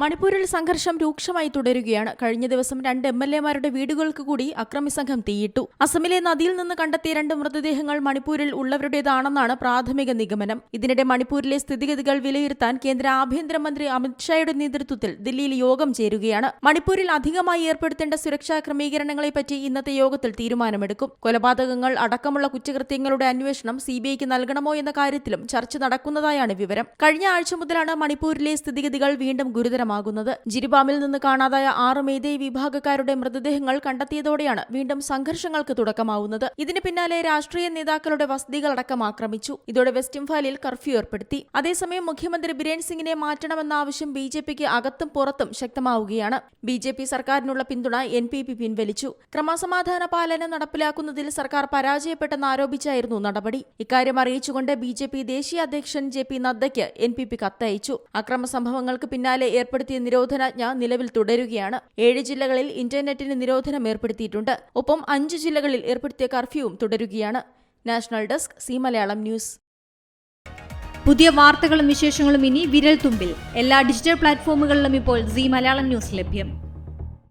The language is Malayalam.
മണിപ്പൂരിൽ സംഘർഷം രൂക്ഷമായി തുടരുകയാണ്. കഴിഞ്ഞ ദിവസം രണ്ട് എം എൽ എമാരുടെ വീടുകൾക്ക് കൂടി അക്രമി സംഘം തീയിട്ടു. അസമിലെ നദിയിൽ നിന്ന് കണ്ടെത്തിയ രണ്ട് മൃതദേഹങ്ങൾ മണിപ്പൂരിൽ ഉള്ളവരുടേതാണെന്നാണ് പ്രാഥമിക നിഗമനം. ഇതിനിടെ മണിപ്പൂരിലെ സ്ഥിതിഗതികൾ വിലയിരുത്താൻ കേന്ദ്ര ആഭ്യന്തരമന്ത്രി അമിത്ഷായുടെ നേതൃത്വത്തിൽ ദില്ലിയിൽ യോഗം ചേരുകയാണ്. മണിപ്പൂരിൽ അധികമായി ഏർപ്പെടുത്തേണ്ട സുരക്ഷാ ക്രമീകരണങ്ങളെപ്പറ്റി ഇന്നത്തെ യോഗത്തിൽ തീരുമാനമെടുക്കും. കൊലപാതകങ്ങൾ അടക്കമുള്ള കുറ്റകൃത്യങ്ങളുടെ അന്വേഷണം സിബിഐക്ക് നൽകണമോ എന്ന കാര്യത്തിലും ചർച്ച നടക്കുന്നതായാണ് വിവരം. കഴിഞ്ഞ ആഴ്ച മുതലാണ് മണിപ്പൂരിലെ സ്ഥിതിഗതികൾ വീണ്ടും ഗുരുതരമാകുന്നത് ജിരിബാമിൽ നിന്ന് കാണാതായ ആറ് മേധേ വിഭാഗക്കാരുടെ മൃതദേഹങ്ങൾ കണ്ടെത്തിയതോടെയാണ് വീണ്ടും സംഘർഷങ്ങൾക്ക് തുടക്കമാവുന്നത്. ഇതിന് പിന്നാലെ രാഷ്ട്രീയ നേതാക്കളുടെ വസതികളടക്കം ആക്രമിച്ചു. ഇതോടെ വെസ്റ്റ് ഇംഫാലിൽ കർഫ്യൂ ഏർപ്പെടുത്തി. അതേസമയം മുഖ്യമന്ത്രി ബിരേൻ സിംഗിനെ മാറ്റണമെന്ന ആവശ്യം ബി ജെ പിക്ക് അകത്തും പുറത്തും ശക്തമാവുകയാണ്. ബി ജെ പി സർക്കാരിനുള്ള പിന്തുണ എൻ പി പി പിൻവലിച്ചു. ക്രമസമാധാന പാലനം നടപ്പിലാക്കുന്നതിൽ സർക്കാർ പരാജയപ്പെട്ടെന്ന് ആരോപിച്ചായിരുന്നു നടപടി. ഇക്കാര്യം അറിയിച്ചുകൊണ്ട് ബി ജെ പി ദേശീയ അധ്യക്ഷൻ ജെ പി നദ്ദയ്ക്ക് എൻ പി പി കത്തയച്ചു. അക്രമ സംഭവങ്ങൾക്ക് പിന്നാലെ ഏർപ്പെടുത്തിയ നിരോധനാജ്ഞ നിലവിൽ തുടരുകയാണ്. ഏഴ് ജില്ലകളിൽ ഇന്റർനെറ്റിന് നിരോധനം ഏർപ്പെടുത്തിയിട്ടുണ്ട്. ഒപ്പം അഞ്ച് ജില്ലകളിൽ ഏർപ്പെടുത്തിയ കർഫ്യൂവും തുടരുകയാണ്. National desk Zee Malayalam news. പുതിയ വാർത്തകളും വിശേഷങ്ങളും ഇനി വിരൽ തുമ്പിൽ എല്ലാ ഡിജിറ്റൽ പ്ലാറ്റ്ഫോമുകളിലും ഇപ്പോൾ സി മലയാളം ന്യൂസ് ലഭ്യം.